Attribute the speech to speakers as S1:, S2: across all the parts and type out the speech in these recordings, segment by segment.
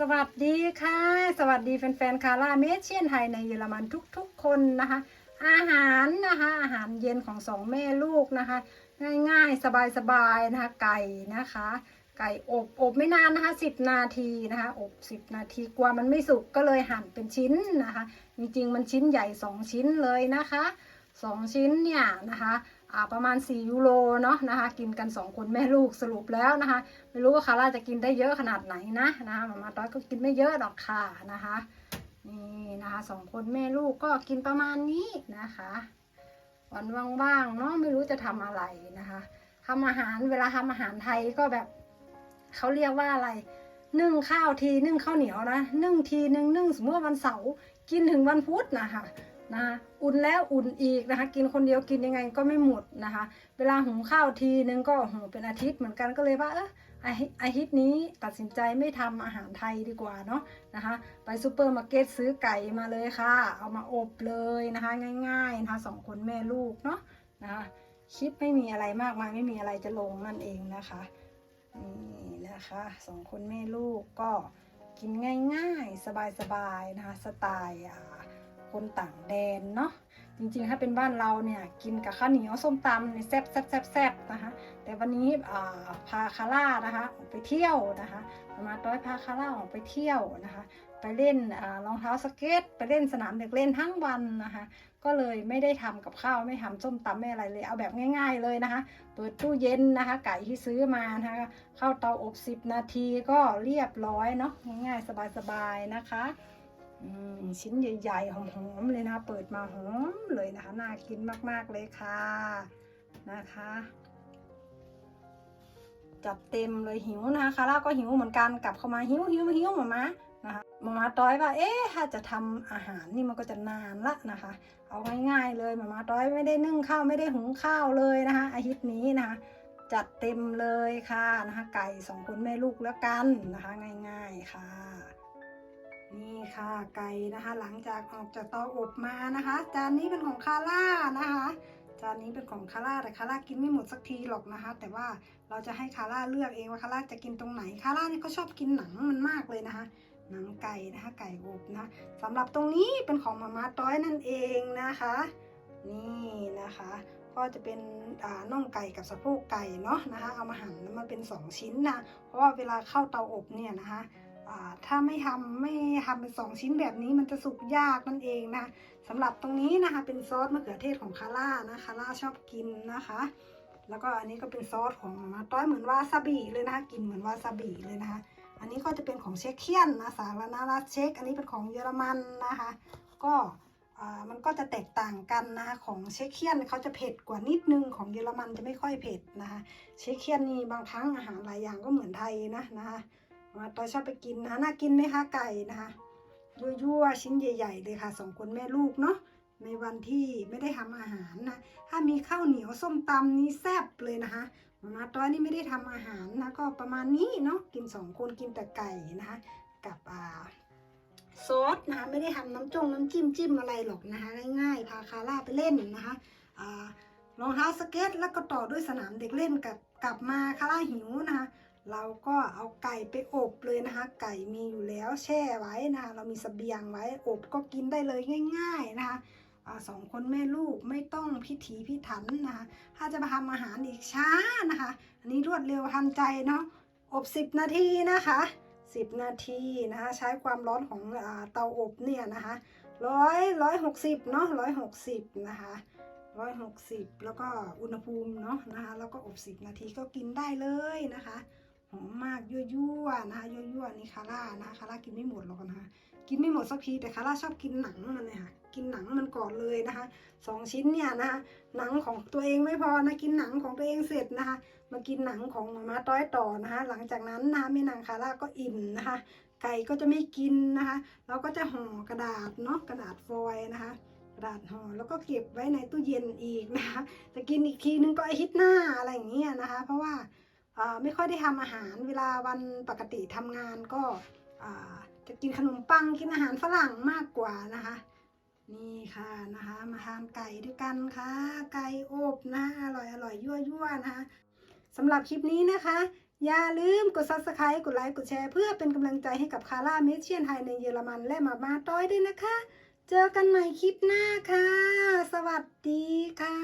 S1: สวัสดีค่ะ สวัสดีแฟนๆคาร่าเมเชียนไทยในเยอรมันทุกๆคนนะคะ อาหารนะคะอาหารเย็นของสองแม่ลูกนะคะ ง่ายๆ สบายๆนะคะไก่นะคะ ไก่อบอบไม่นานนะคะสิบนาทีนะคะอบสิบนาทีกลัวมันไม่สุกก็เลยหั่นเป็นชิ้นนะคะ จริงๆมันชิ้นใหญ่สองชิ้นเลยนะคะสองชิ้นเนี่ยนะคะ ประมาณ 4 ยูโรเนาะนะคะ กินกัน 2 คนแม่ลูกสรุปแล้วนะคะ ไม่รู้ว่าคาร่าจะกินได้เยอะขนาดไหนนะนะคะมามาต้อยก็กินไม่เยอะหรอกค่ะนะคะนี่นะคะสองคนแม่ลูกก็กินประมาณนี้นะคะ วันว่างๆเนาะไม่รู้จะทำอะไรนะคะทำอาหารเวลาทำอาหารไทยก็แบบเขาเรียกว่าอะไรนึ่งข้าวทีนึ่งข้าวเหนียวนะนึ่งทีนึ่งนึ่งสมมติว่าวันเสาร์กินถึงวันพุธนะคะ นะคะอุ่นแล้วอุ่นอีกนะคะ กินคนเดียวกินยังไงก็ไม่หมดนะคะ เวลาหุงข้าวทีนึงก็หุงเป็นอาทิตย์เหมือนกันก็เลยว่าเอออาทิตย์อาทิตย์นี้ตัดสินใจไม่ทำอาหารไทยดีกว่าเนาะนะคะ ไปซูเปอร์มาร์เก็ตซื้อไก่มาเลยค่ะ เอามาอบเลยนะคะ ง่ายๆนะคะสองคนแม่ลูกเนาะนะคะคลิปไม่มีอะไรมากมายไม่มีอะไรจะลงนั่นเองนะคะนี่นะคะสองคนแม่ลูกก็กินง่ายๆ สบายๆนะคะสไตล์อ่า คนต่างแดนเนาะจริงๆ ถ้าเป็นบ้านเราเนี่ยกินกับข้าวเหนียวส้มตำเนี่ยแซ่บแซ่บแซ่บแซ่บนะคะ แต่วันนี้พาคาร่านะคะออกไปเที่ยวนะคะมาต้อยพาคาร่าออกไปเที่ยวนะคะ ไปเล่นรองเท้าสเก็ต ไปเล่นสนามเด็กเล่นทั้งวันนะคะ ก็เลยไม่ได้ทำกับข้าวไม่ทำส้มตำไม่อะไรเลยเอาแบบง่าย ๆเลยนะคะ เปิดตู้เย็นนะคะ ไก่ที่ซื้อมานะคะ เข้าเตาอบ 10 นาทีก็เรียบร้อยเนาะง่ายๆ สบายๆนะคะ ชิ้นใหญ่ๆหอมๆเลยนะคะ เปิดมาหอมเลยนะคะ น่ากินมากๆเลยค่ะนะคะ จัดเต็มเลยหิวนะคะคาร่าก็หิวเหมือนกันกลับเข้ามาหิวหิวหิวหมามานะคะหมามาต้อยว่า เอ๊ะถ้าจะทำอาหารนี่มันก็จะนานละนะคะ เอาง่ายๆเลยหมามาต้อยไม่ได้นึ่งข้าวไม่ได้หุงข้าวเลยนะคะ อาทิตย์นี้นะคะจัดเต็มเลยค่ะนะคะ ไก่สองคนแม่ลูกแล้วกันนะคะ ง่าย ๆค่ะ นี่ค่ะไก่นะคะ หลังจากออกจากเตาอบมานะคะ จานนี้เป็นของคาร่านะคะ จานนี้เป็นของคาร่าแต่คาร่ากินไม่หมดสักทีหรอกนะคะ แต่ว่าเราจะให้คาร่าเลือกเองว่าคาร่าจะกินตรงไหนคาร่านี่ก็ชอบกินหนังมันมากเลยนะคะหนังไก่นะคะไก่อบนะคะสำหรับตรงนี้เป็นของมาม่าต้อยนั่นเองนะคะ นี่นะคะก็จะเป็นน่องไก่กับสะโพกไก่เนาะนะคะ เอามาหั่นแล้วมันเป็น 2 ชิ้นนะเพราะว่าเวลาเข้าเตาอบเนี่ยนะคะ ถ้าไม่ทำไม่ทำเป็นสองชิ้นแบบนี้มันจะสุกยากนั่นเองนะสำหรับตรงนี้นะคะเป็นซอสมะเขือเทศของคาร่านะคาร่าชอบกินนะคะ แล้วก็อันนี้ก็เป็นซอสของมาต้อยเหมือนวาซาบิเลยนะคะกินเหมือนวาซาบิเลยนะคะ อันนี้ก็จะเป็นของเช็กเคียนนะสาธารณรัฐเช็กอันนี้เป็นของเยอรมันนะคะ ก็มันก็จะแตกต่างกันนะคะของเช็กเคียนเขาจะเผ็ดกว่านิดนึงของเยอรมันจะไม่ค่อยเผ็ดนะคะเช็กเคียนนี่บางครั้งอาหารหลายอย่างก็เหมือนไทยนะนะคะ ตอยชอบไปกินนะน่ากินไหมคะไก่นะคะยั่วๆชิ้นใหญ่ ๆ เลยค่ะสองคนแม่ลูกเนาะในวันที่ไม่ได้ทำอาหารนะ ถ้ามีข้าวเหนียวส้มตำนี่แซ่บเลยนะคะมาตอยนี่ไม่ได้ทำอาหารนะก็ประมาณนี้เนาะกินสองคนกินแต่ไก่นะคะกับอ่าซอสนะคะไม่ได้ทำน้ำจงน้ำจิ้มจิ้มอะไรหรอกนะคะง่ายๆพาคาร่าไปเล่นนะคะรองเท้าสเก็ตแล้วก็ต่อด้วยสนามเด็กเล่นกับกลับมาคาร่าหิวนะคะ เราก็เอาไก่ไปอบเลยนะคะ ไก่มีอยู่แล้วแช่ไว้นะคะ เรามีสเสบียงไว้อบก็กินได้เลยง่าย ๆนะคะสองคนแม่ลูกไม่ต้องพิถีพิถันนะคะ ถ้าจะมาทำอาหารอีกช้านะคะ อันนี้รวดเร็วทันใจเนาะอบ 10 นาทีนะคะ 10 นาทีนะคะ ใช้ความร้อนของเตาอบเนี่ยนะคะร้อยร้อยหกสิบเนาะร้อยหกสิบนะคะร้อยหกสิบแล้วก็อุณหภูมิเนาะนะคะ แล้วก็อบ 10 นาทีก็กินได้เลยนะคะ อมมากยั่วๆนะคะยั่วๆนี่คาร่านะคะคาร่ากินไม่หมดหรอกนะคะกินไม่หมดสักทีแต่คาร่าชอบกินหนังมันเนี่ยค่ะกินหนังมันก่อนเลยนะคะสองชิ้นเนี่ยนะคะหนังของตัวเองไม่พอนะกินหนังของตัวเองเสร็จนะคะ มากินหนังของมาม่าต้อยต่อนะคะ หลังจากนั้นนะคะแม่นางคาร่าก็อิ่มนะคะ ไก่ก็จะไม่กินนะคะเราก็จะห่อกระดาษเนาะกระดาษฟอยนะคะกระดาษห่อแล้วก็เก็บไว้ในตู้เย็นอีกนะคะจะกินอีกทีนึงก็อาทิตย์หน้าอะไรอย่างเงี้ยนะคะ เพราะว่า ไม่ค่อยได้ทำอาหาร เวลาวันปกติทำงานก็จะกินขนมปังกินอาหารฝรั่งมากกว่านะคะ นี่ค่ะนะคะ มาทานไก่ด้วยกันค่ะ ไก่อบนะอร่อยอร่อยยั่วยั่วนะคะสำหรับคลิปนี้นะคะ อย่าลืมกด subscribe กดไลค์กดแชร์เพื่อเป็นกำลังใจให้กับคาร่าเมเชียนไทยในเยอรมันและมามาต้อยด้วยนะคะ เจอกันใหม่คลิปหน้าค่ะ สวัสดีค่ะ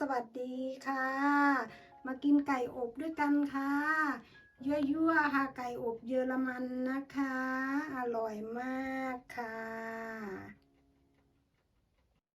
S1: สวัสดีค่ะ มากินไก่อบด้วยกันค่ะยั่วๆค่ะไก่อบเยอรมันนะคะ อร่อยมากค่ะ